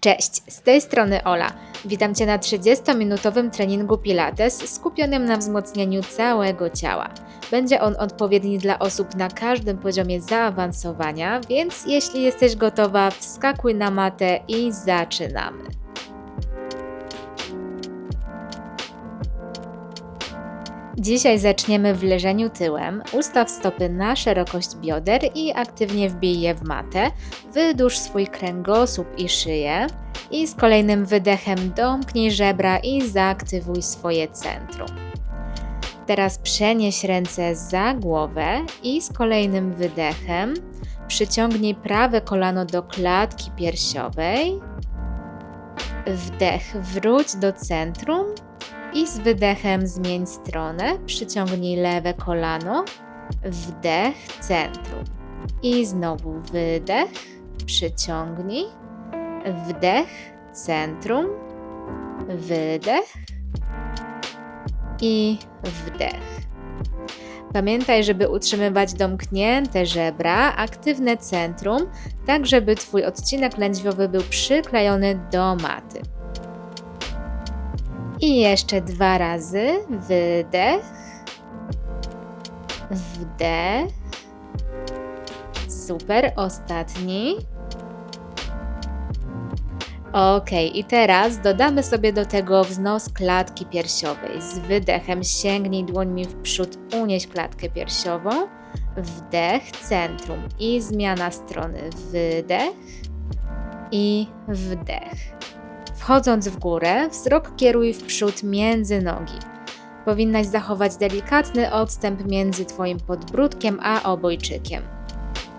Cześć, z tej strony Ola. Witam Cię na 30-minutowym treningu Pilates skupionym na wzmocnieniu całego ciała. Będzie on odpowiedni dla osób na każdym poziomie zaawansowania, więc jeśli jesteś gotowa, wskakuj na matę i zaczynamy. Dzisiaj zaczniemy w leżeniu tyłem. Ustaw stopy na szerokość bioder i aktywnie wbij je w matę. Wydłuż swój kręgosłup i szyję. I z kolejnym wydechem domknij żebra i zaaktywuj swoje centrum. Teraz przenieś ręce za głowę i z kolejnym wydechem przyciągnij prawe kolano do klatki piersiowej. Wdech, wróć do centrum i z wydechem zmień stronę. Przyciągnij lewe kolano, wdech, centrum. I znowu wydech, przyciągnij, wdech, centrum, wydech i wdech. Pamiętaj, żeby utrzymywać domknięte żebra, aktywne centrum, tak żeby Twój odcinek lędźwiowy był przyklejony do maty. I jeszcze dwa razy. Wydech. Wdech. Super. Ostatni. Ok, i teraz dodamy sobie do tego wznos klatki piersiowej. Z wydechem sięgnij dłońmi w przód, unieś klatkę piersiową. Wdech, centrum i zmiana strony. Wydech i wdech. Wchodząc w górę, wzrok kieruj w przód między nogi. Powinnaś zachować delikatny odstęp między Twoim podbródkiem a obojczykiem.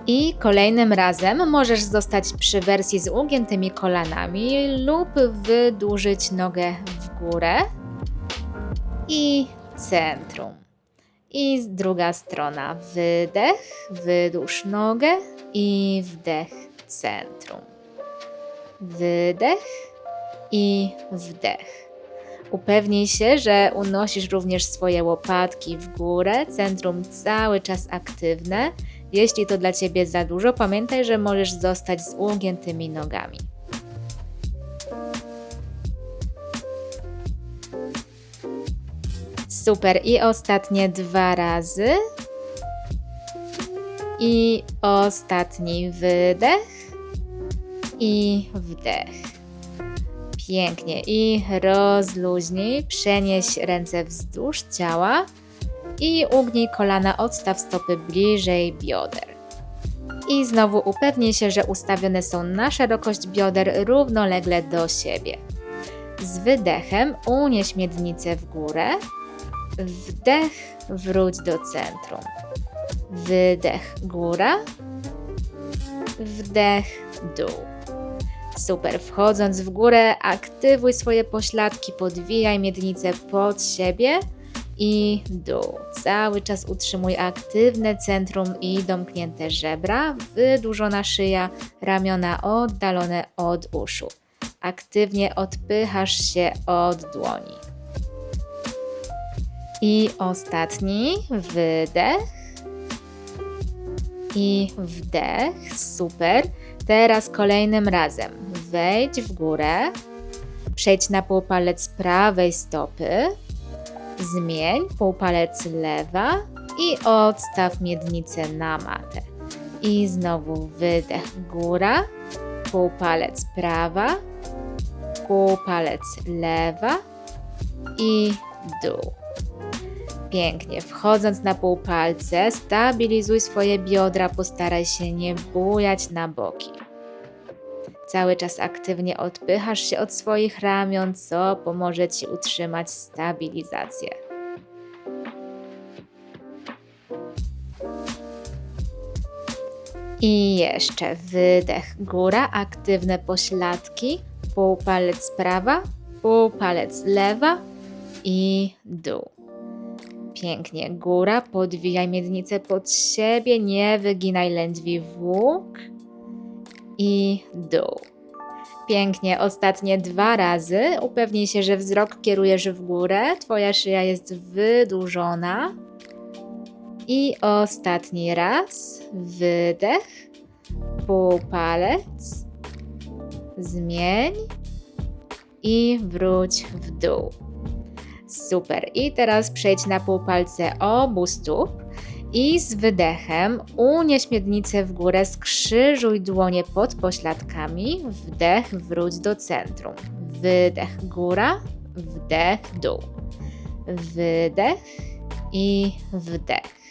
I kolejnym razem możesz zostać przy wersji z ugiętymi kolanami lub wydłużyć nogę w górę i centrum. I druga strona. Wydech, wydłuż nogę i wdech, centrum. Wydech i wdech. Upewnij się, że unosisz również swoje łopatki w górę, centrum cały czas aktywne. Jeśli to dla Ciebie za dużo, pamiętaj, że możesz zostać z ugiętymi nogami. Super. I ostatnie dwa razy. I ostatni wydech. I wdech. Pięknie. I rozluźnij. Przenieś ręce wzdłuż ciała i ugnij kolana, odstaw stopy bliżej bioder. I znowu upewnij się, że ustawione są na szerokość bioder równolegle do siebie. Z wydechem unieś miednicę w górę. Wdech, wróć do centrum. Wydech, góra. Wdech, dół. Super, wchodząc w górę, aktywuj swoje pośladki, podwijaj miednicę pod siebie i dół. Cały czas utrzymuj aktywne centrum i domknięte żebra, wydłużona szyja, ramiona oddalone od uszu. Aktywnie odpychasz się od dłoni. I ostatni wydech i wdech. Super. Teraz kolejnym razem wejdź w górę, przejdź na półpalec prawej stopy, zmień półpalec lewa i odstaw miednicę na matę. I znowu wydech góra, półpalec prawa, półpalec lewa i dół. Pięknie. Wchodząc na półpalce, stabilizuj swoje biodra, postaraj się nie bujać na boki. Cały czas aktywnie odpychasz się od swoich ramion, co pomoże Ci utrzymać stabilizację. I jeszcze wydech góra, aktywne pośladki, półpalec prawa, półpalec lewa i dół. Pięknie. Góra, podwijaj miednicę pod siebie, nie wyginaj lędźwi włók i dół. Pięknie, ostatnie dwa razy. Upewnij się, że wzrok kierujesz w górę, twoja szyja jest wydłużona. I ostatni raz. Wydech, półpalec, zmień i wróć w dół. Super. I teraz przejdź na półpalce obu stóp i z wydechem unieś miednicę w górę, skrzyżuj dłonie pod pośladkami, wdech, wróć do centrum. Wydech góra, wdech dół. Wydech i wdech.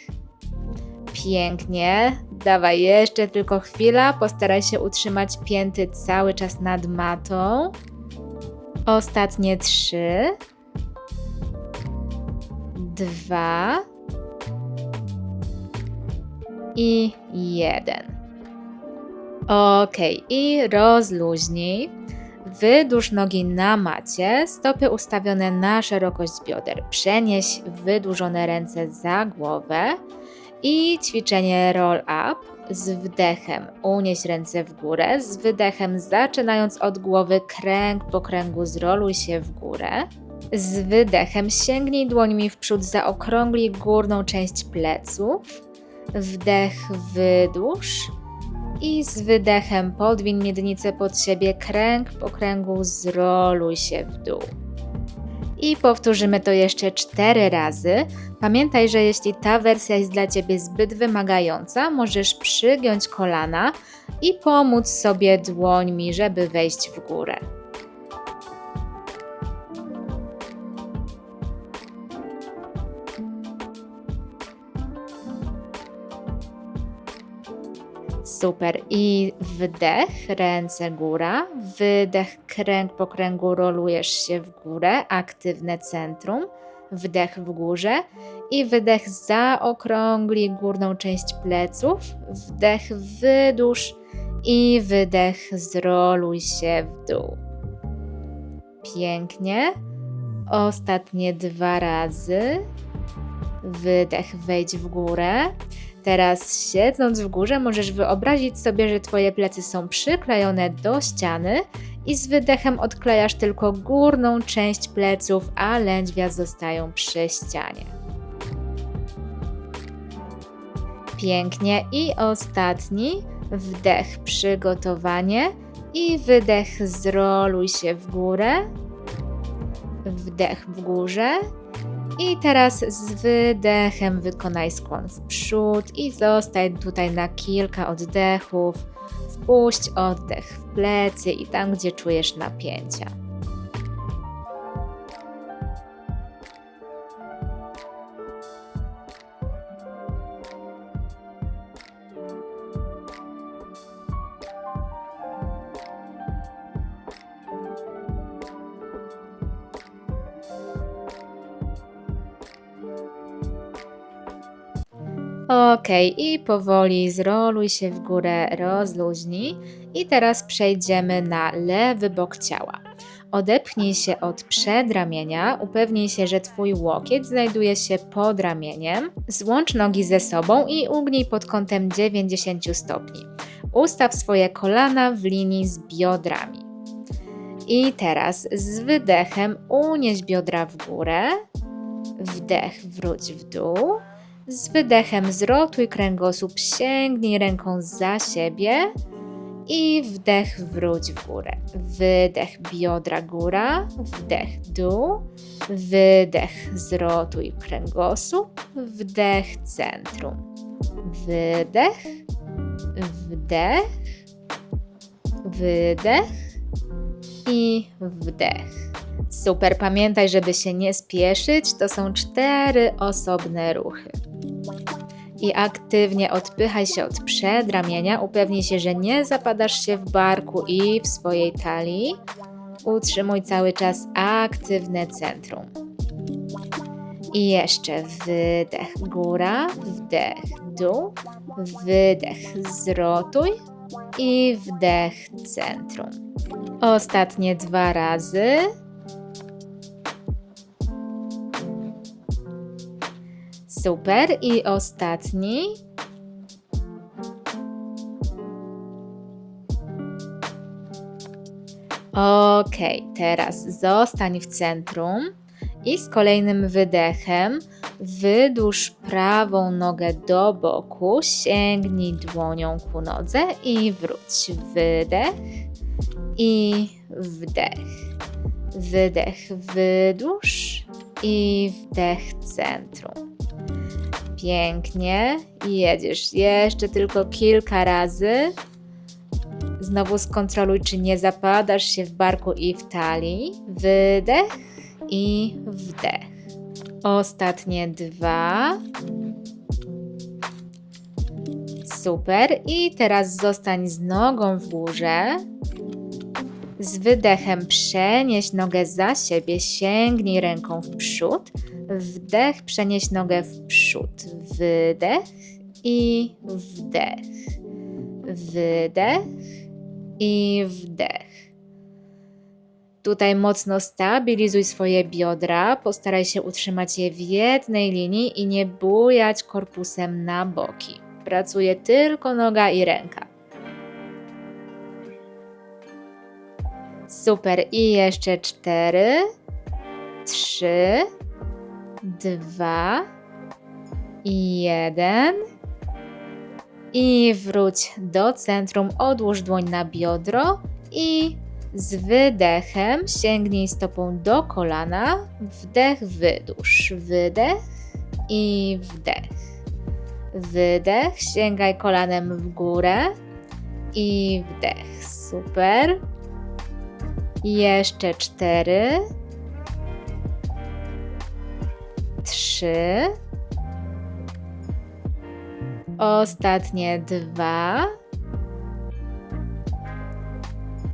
Pięknie. Dawaj jeszcze tylko chwila. Postaraj się utrzymać pięty cały czas nad matą. Ostatnie trzy. Dwa. I jeden. Ok, i rozluźnij. Wydłuż nogi na macie, stopy ustawione na szerokość bioder. Przenieś wydłużone ręce za głowę i ćwiczenie roll up z wdechem. Unieś ręce w górę, z wydechem zaczynając od głowy, kręg po kręgu zroluj się w górę. Z wydechem sięgnij dłońmi w przód, zaokrąglij górną część pleców. Wdech, wydłuż i z wydechem podwin miednicę pod siebie, kręg po kręgu zroluj się w dół. I powtórzymy to jeszcze cztery razy. Pamiętaj, że jeśli ta wersja jest dla Ciebie zbyt wymagająca, możesz przygiąć kolana i pomóc sobie dłońmi, żeby wejść w górę. Super. I wdech, ręce góra. Wydech, kręg po kręgu rolujesz się w górę, aktywne centrum. Wdech w górze i wydech zaokrągli górną część pleców. Wdech wydłuż i wydech zroluj się w dół. Pięknie. Ostatnie dwa razy. Wydech, wejdź w górę. Teraz siedząc w górze możesz wyobrazić sobie, że Twoje plecy są przyklejone do ściany i z wydechem odklejasz tylko górną część pleców, a lędźwia zostają przy ścianie. Pięknie i ostatni wdech przygotowanie i wydech zroluj się w górę. Wdech w górze i teraz z wydechem wykonaj skłon w przód i zostań tutaj na kilka oddechów. Wpuść oddech w plecy i tam, gdzie czujesz napięcia. Ok, i powoli zroluj się w górę, rozluźnij. I teraz przejdziemy na lewy bok ciała. Odepchnij się od przedramienia, upewnij się, że Twój łokieć znajduje się pod ramieniem. Złącz nogi ze sobą i ugnij pod kątem 90 stopni. Ustaw swoje kolana w linii z biodrami. I teraz z wydechem unieś biodra w górę. Wdech, wróć w dół. Z wydechem zrotuj kręgosłup, sięgnij ręką za siebie i wdech wróć w górę. Wydech biodra góra, wdech dół, wydech zrotuj kręgosłup, wdech centrum. Wydech, wdech, wydech i wdech. Super, pamiętaj, żeby się nie spieszyć. To są cztery osobne ruchy i aktywnie odpychaj się od przedramienia. Upewnij się, że nie zapadasz się w barku i w swojej talii. Utrzymuj cały czas aktywne centrum. I jeszcze wydech góra, wdech dół, wydech zrotuj i wdech centrum. Ostatnie dwa razy. Super. I ostatni. Ok, teraz zostań w centrum i z kolejnym wydechem wydłuż prawą nogę do boku, sięgnij dłonią ku nodze i wróć. Wydech i wdech. Wydech, wydłuż i wdech centrum. Pięknie. Jedziesz jeszcze tylko kilka razy. Znowu skontroluj, czy nie zapadasz się w barku i w talii. Wydech i wdech. Ostatnie dwa. Super. I teraz zostań z nogą w górze. Z wydechem przenieś nogę za siebie, sięgnij ręką w przód. Wdech, przenieś nogę w przód. Wydech i wdech. Wydech i wdech. Tutaj mocno stabilizuj swoje biodra, postaraj się utrzymać je w jednej linii i nie bujać korpusem na boki. Pracuje tylko noga i ręka. Super. I jeszcze cztery, trzy, dwa jeden. I wróć do centrum, odłóż dłoń na biodro i z wydechem sięgnij stopą do kolana. Wdech, wydłuż. Wydech i wdech. Wydech, sięgaj kolanem w górę i wdech. Super. Jeszcze cztery. Trzy. Ostatnie dwa.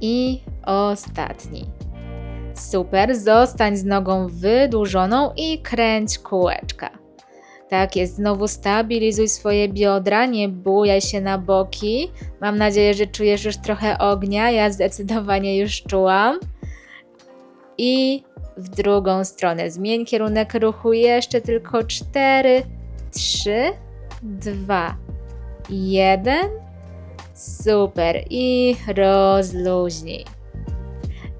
I ostatni. Super, zostań z nogą wydłużoną i kręć kółeczka. Tak jest, znowu stabilizuj swoje biodra, nie bujaj się na boki. Mam nadzieję, że czujesz już trochę ognia, ja zdecydowanie już czułam. I w drugą stronę zmień kierunek ruchu, jeszcze tylko 4, 3, 2, 1. Super i rozluźnij.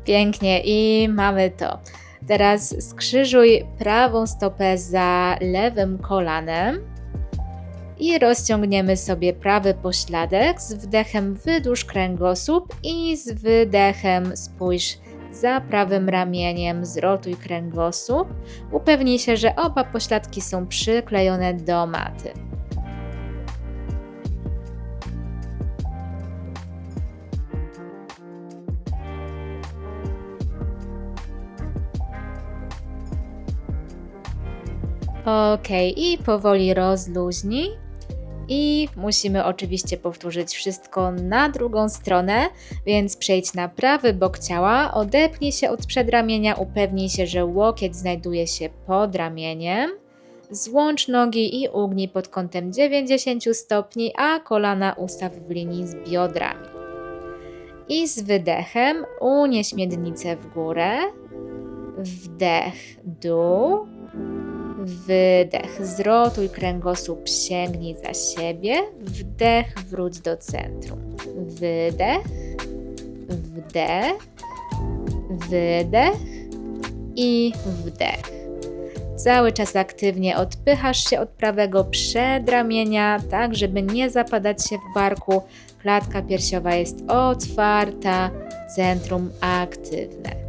Pięknie i mamy to. Teraz skrzyżuj prawą stopę za lewym kolanem i rozciągniemy sobie prawy pośladek. Z wdechem wydłuż kręgosłup i z wydechem spójrz za prawym ramieniem, zrotuj kręgosłup. Upewnij się, że oba pośladki są przyklejone do maty. Ok, i powoli rozluźnij. I musimy oczywiście powtórzyć wszystko na drugą stronę, więc przejdź na prawy bok ciała, odepnij się od przedramienia, upewnij się, że łokieć znajduje się pod ramieniem. Złącz nogi i ugnij pod kątem 90 stopni, a kolana ustaw w linii z biodrami. I z wydechem unieś miednicę w górę, wdech, dół, Wydech, zrotuj kręgosłup, sięgnij za siebie. Wdech, wróć do centrum. Wydech, wdech, wydech i wdech. Cały czas aktywnie odpychasz się od prawego przedramienia, tak żeby nie zapadać się w barku. Klatka piersiowa jest otwarta, centrum aktywne.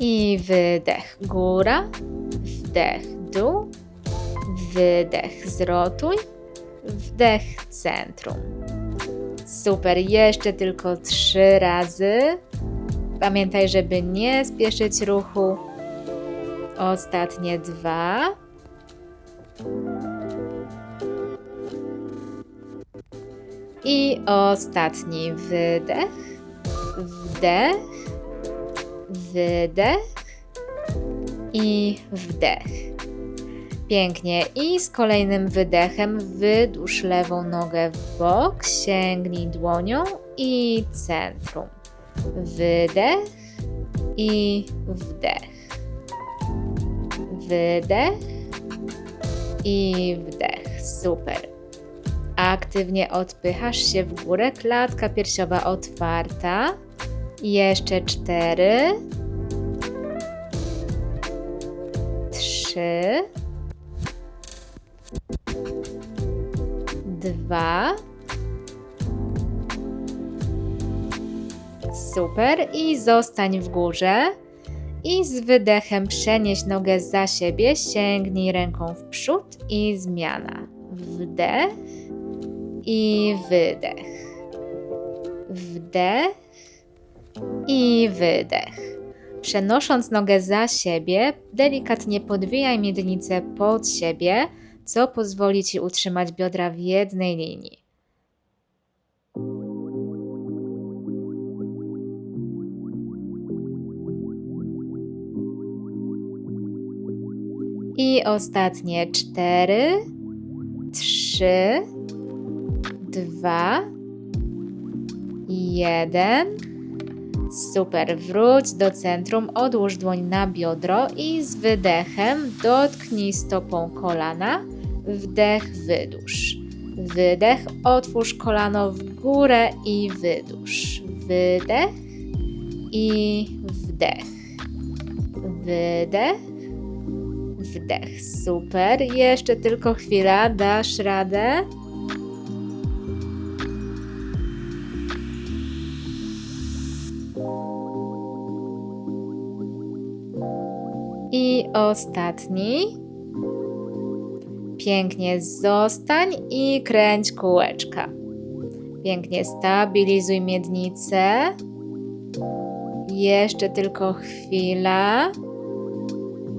I wydech. Góra, wdech. Dół, wydech. Zrotuj, wdech. Centrum. Super, jeszcze tylko trzy razy. Pamiętaj, żeby nie spieszyć ruchu. Ostatnie dwa. I ostatni wydech, wdech wydech i wdech. Pięknie. I z kolejnym wydechem wydłuż lewą nogę w bok, sięgnij dłonią i centrum. Wydech i wdech. Wydech i wdech. Super. Aktywnie odpychasz się w górę, klatka piersiowa otwarta. Jeszcze cztery. Trzy. Dwa. Super. I zostań w górze. I z wydechem przenieś nogę za siebie, sięgnij ręką w przód i zmiana. Wdech i wydech. Wdech i wydech. Przenosząc nogę za siebie, delikatnie podwijaj miednicę pod siebie, co pozwoli Ci utrzymać biodra w jednej linii. I ostatnie cztery, trzy, dwa, jeden. Super, wróć do centrum, odłóż dłoń na biodro i z wydechem dotknij stopą kolana. Wdech, wydłuż. Wydech, otwórz kolano w górę i wydłuż. Wydech i wdech. Wydech, wdech. Super, jeszcze tylko chwila, dasz radę. Ostatni. Pięknie zostań i kręć kółeczka. Pięknie stabilizuj miednicę. Jeszcze tylko chwila.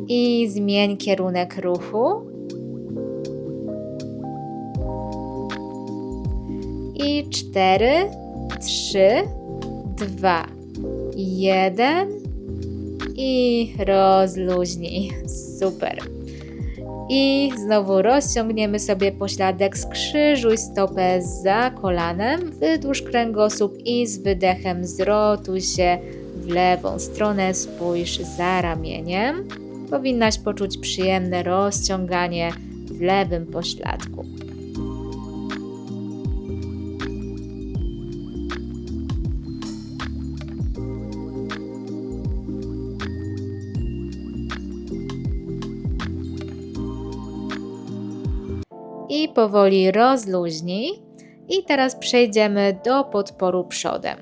I zmień kierunek ruchu. I cztery, trzy, dwa, jeden i rozluźnij. Super. I znowu rozciągniemy sobie pośladek, skrzyżuj stopę za kolanem, wydłuż kręgosłup i z wydechem zrotuj się w lewą stronę, spójrz za ramieniem. Powinnaś poczuć przyjemne rozciąganie w lewym pośladku. I powoli rozluźnij. I teraz przejdziemy do podporu przodem.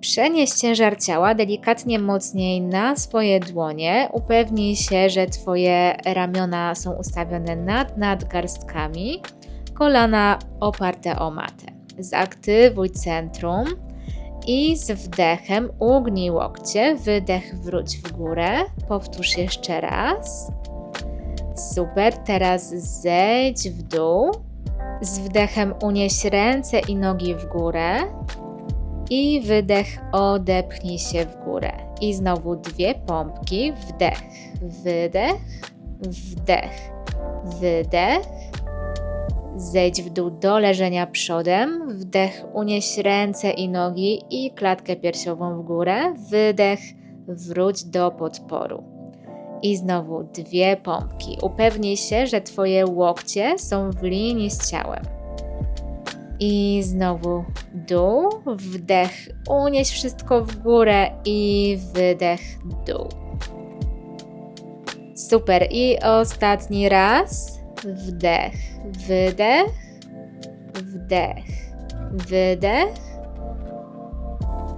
Przenieś ciężar ciała delikatnie mocniej na swoje dłonie. Upewnij się, że Twoje ramiona są ustawione nad nadgarstkami, kolana oparte o matę. Zaktywuj centrum i z wdechem ugnij łokcie, wydech wróć w górę. Powtórz jeszcze raz. Super, teraz zejdź w dół. Z wdechem unieś ręce i nogi w górę. I wydech odepchnij się w górę. I znowu dwie pompki. Wdech, wydech, wdech, wydech. Zejdź w dół do leżenia przodem. Wdech, unieś ręce i nogi i klatkę piersiową w górę. Wydech, wróć do podporu. I znowu dwie pompki. Upewnij się, że Twoje łokcie są w linii z ciałem. I znowu dół, wdech, unieś wszystko w górę i wydech, dół. Super. I ostatni raz. Wdech, wydech, wdech, wydech.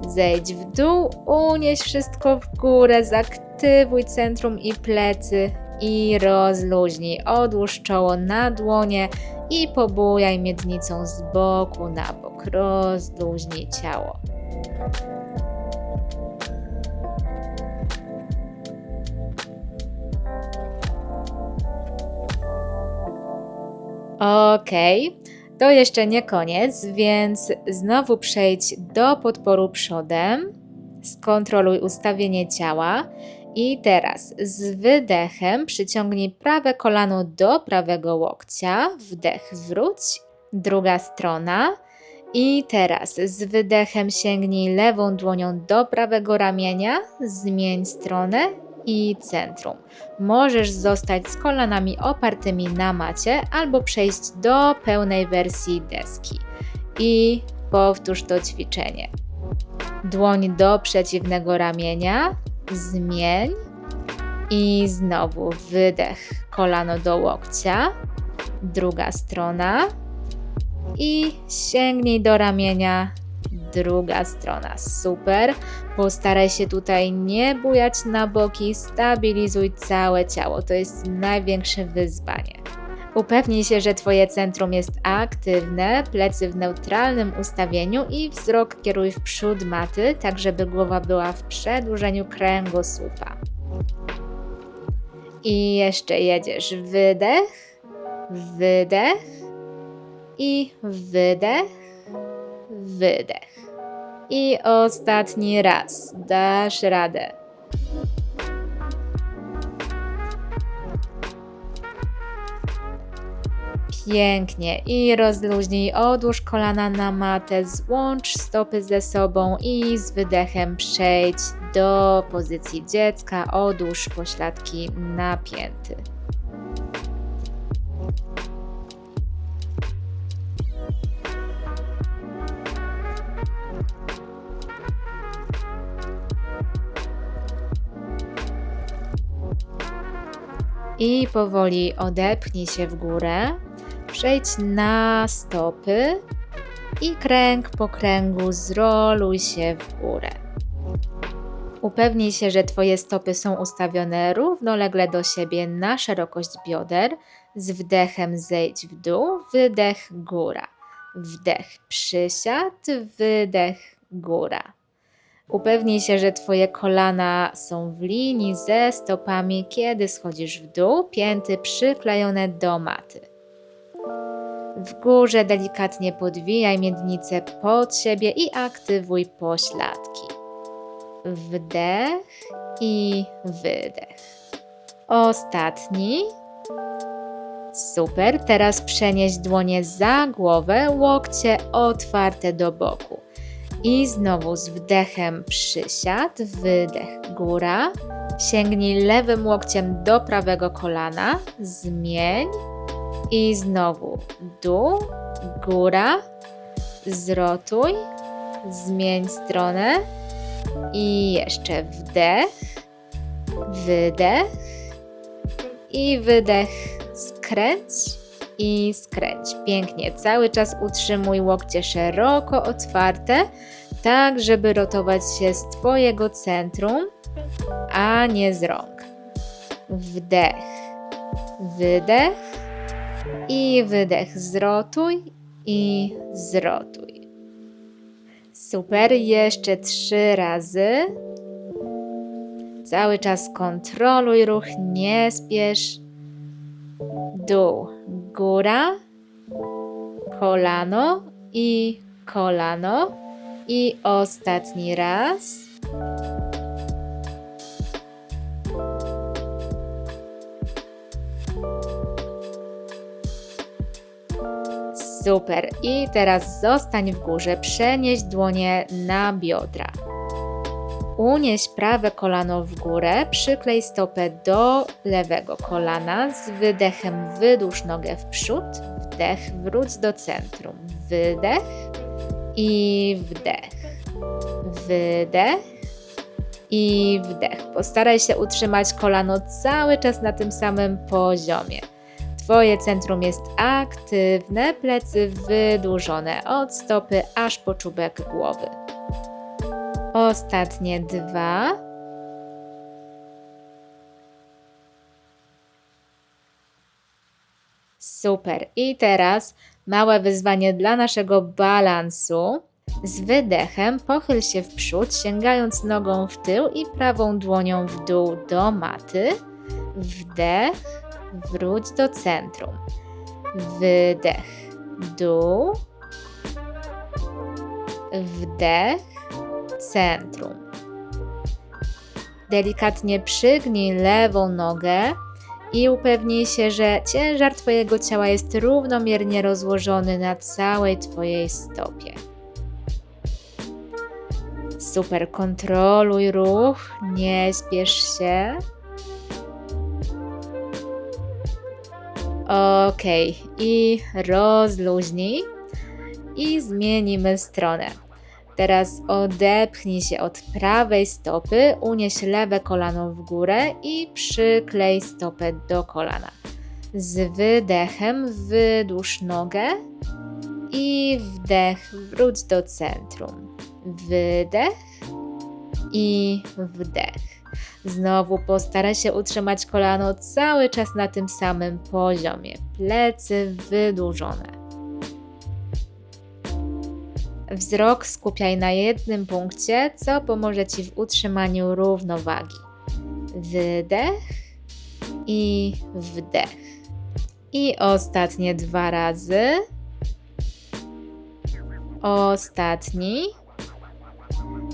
Zejdź w dół, unieś wszystko w górę, zaktywuj aktywuj centrum i plecy i rozluźnij. Odłóż czoło na dłonie i pobujaj miednicą z boku na bok. Rozluźnij ciało. Ok, to jeszcze nie koniec, więc znowu przejdź do podporu przodem. Skontroluj ustawienie ciała i teraz z wydechem przyciągnij prawe kolano do prawego łokcia, wdech wróć, druga strona. I teraz z wydechem sięgnij lewą dłonią do prawego ramienia, zmień stronę i centrum. Możesz zostać z kolanami opartymi na macie albo przejść do pełnej wersji deski. I powtórz to ćwiczenie. Dłoń do przeciwnego ramienia, zmień i znowu wydech, kolano do łokcia, druga strona i sięgnij do ramienia, druga strona. Super. Postaraj się tutaj nie bujać na boki, stabilizuj całe ciało. To jest największe wyzwanie. Upewnij się, że Twoje centrum jest aktywne, plecy w neutralnym ustawieniu i wzrok kieruj w przód maty, tak żeby głowa była w przedłużeniu kręgosłupa. I jeszcze jedziesz. Wydech, wydech i wydech, wydech. I ostatni raz. Dasz radę. Pięknie. I rozluźnij, odłóż kolana na matę, złącz stopy ze sobą i z wydechem przejdź do pozycji dziecka. Odłóż pośladki napięty. I powoli odepchnij się w górę. Przejdź na stopy i kręg po kręgu zroluj się w górę. Upewnij się, że Twoje stopy są ustawione równolegle do siebie na szerokość bioder. Z wdechem zejdź w dół, wydech góra. Wdech przysiad, wydech góra. Upewnij się, że Twoje kolana są w linii ze stopami, kiedy schodzisz w dół, pięty przyklejone do maty. W górze delikatnie podwijaj miednicę pod siebie i aktywuj pośladki. Wdech i wydech. Ostatni. Super. Teraz przenieś dłonie za głowę, łokcie otwarte do boku. I znowu z wdechem przysiad, wydech góra. Sięgnij lewym łokciem do prawego kolana, zmień i znowu dół, góra, zrotuj, zmień stronę i jeszcze wdech, wydech i wydech, skręć i skręć. Pięknie, cały czas utrzymuj łokcie szeroko otwarte, tak żeby rotować się z Twojego centrum, a nie z rąk. Wdech, wydech i wydech. Zrotuj i zrotuj. Super, jeszcze trzy razy. Cały czas kontroluj ruch, nie spiesz. Dół, góra, kolano i kolano. I ostatni raz. Super. I teraz zostań w górze, przenieś dłonie na biodra. Unieś prawe kolano w górę, przyklej stopę do lewego kolana, z wydechem wydłuż nogę w przód, wdech, wróć do centrum, wydech i wdech, wydech i wdech. Postaraj się utrzymać kolano cały czas na tym samym poziomie. Twoje centrum jest aktywne, plecy wydłużone od stopy aż po czubek głowy. Ostatnie dwa. Super. I teraz małe wyzwanie dla naszego balansu. Z wydechem pochyl się w przód, sięgając nogą w tył i prawą dłonią w dół do maty. Wdech, wróć do centrum. Wydech, dół. Wdech, centrum. Delikatnie przygnij lewą nogę i upewnij się, że ciężar Twojego ciała jest równomiernie rozłożony na całej Twojej stopie. Super, kontroluj ruch, nie spiesz się. Ok, i rozluźnij i zmienimy stronę. Teraz odepchnij się od prawej stopy, unieś lewe kolano w górę i przyklej stopę do kolana. Z wydechem wydłuż nogę i wdech wróć do centrum. Wydech i wdech. Znowu postaraj się utrzymać kolano cały czas na tym samym poziomie. Plecy wydłużone. Wzrok skupiaj na jednym punkcie, co pomoże Ci w utrzymaniu równowagi. Wydech i wdech. I ostatnie dwa razy. Ostatni.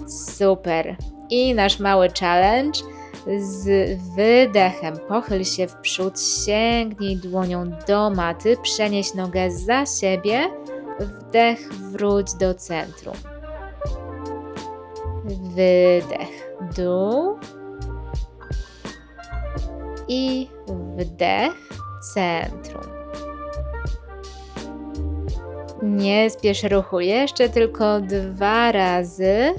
Super. I nasz mały challenge. Z wydechem pochyl się w przód, sięgnij dłonią do maty, przenieś nogę za siebie, wdech wróć do centrum. Wydech dół i wdech centrum. Nie spiesz ruchu, jeszcze tylko dwa razy.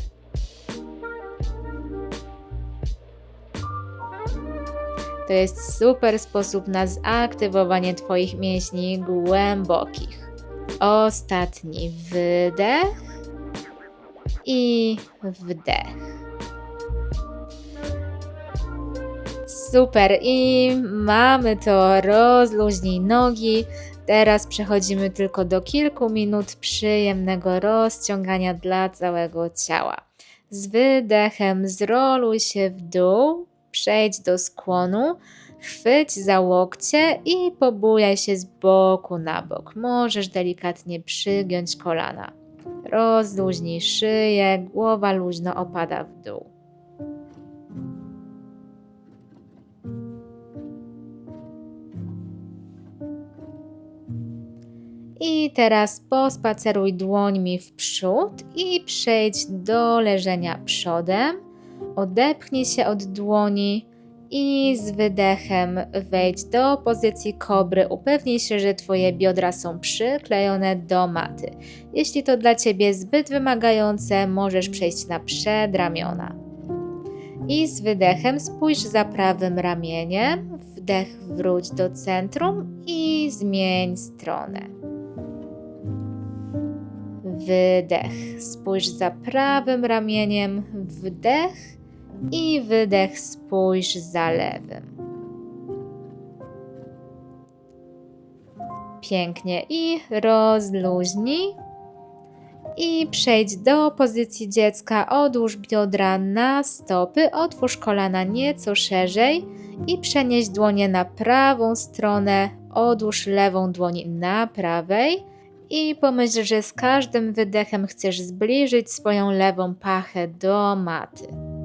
To jest super sposób na zaktywowanie Twoich mięśni głębokich. Ostatni wydech i wdech. Super i mamy to. Rozluźnij nogi. Teraz przechodzimy tylko do kilku minut przyjemnego rozciągania dla całego ciała. Z wydechem zroluj się w dół, przejdź do skłonu, chwyć za łokcie i pobujaj się z boku na bok. Możesz delikatnie przygiąć kolana. Rozluźnij szyję, głowa luźno opada w dół. I teraz pospaceruj dłońmi w przód i przejdź do leżenia przodem. Odepchnij się od dłoni i z wydechem wejdź do pozycji kobry. Upewnij się, że Twoje biodra są przyklejone do maty. Jeśli to dla Ciebie zbyt wymagające, możesz przejść na przedramiona. I z wydechem spójrz za prawym ramieniem. Wdech wróć do centrum i zmień stronę. Wydech. Spójrz za prawym ramieniem. Wdech i wydech. Spójrz za lewym. Pięknie. I rozluźnij. I przejdź do pozycji dziecka. Odłóż biodra na stopy. Otwórz kolana nieco szerzej i przenieś dłonie na prawą stronę. Odłóż lewą dłoń na prawej i pomyśl, że z każdym wydechem chcesz zbliżyć swoją lewą pachę do maty.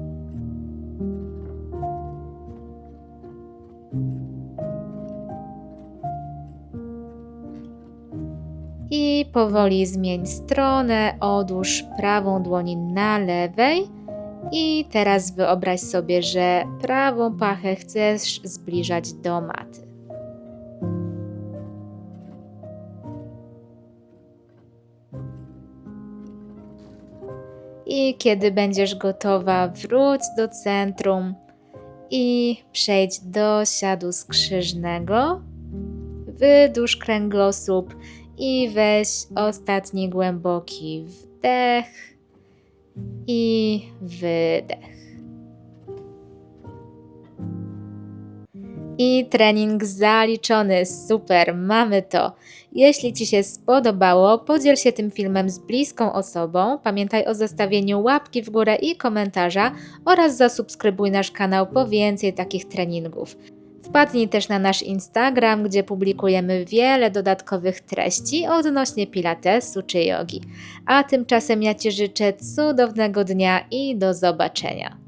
I powoli zmień stronę, odłóż prawą dłoń na lewej. I teraz wyobraź sobie, że prawą pachę chcesz zbliżać do maty. I kiedy będziesz gotowa, wróć do centrum i przejdź do siadu skrzyżnego. Wydłuż kręgosłup i weź ostatni głęboki wdech i wydech. I trening zaliczony, super, mamy to. Jeśli Ci się spodobało, podziel się tym filmem z bliską osobą. Pamiętaj o zostawieniu łapki w górę i komentarza oraz zasubskrybuj nasz kanał po więcej takich treningów. Wpadnij też na nasz Instagram, gdzie publikujemy wiele dodatkowych treści odnośnie pilatesu czy jogi. A tymczasem ja Ci życzę cudownego dnia i do zobaczenia.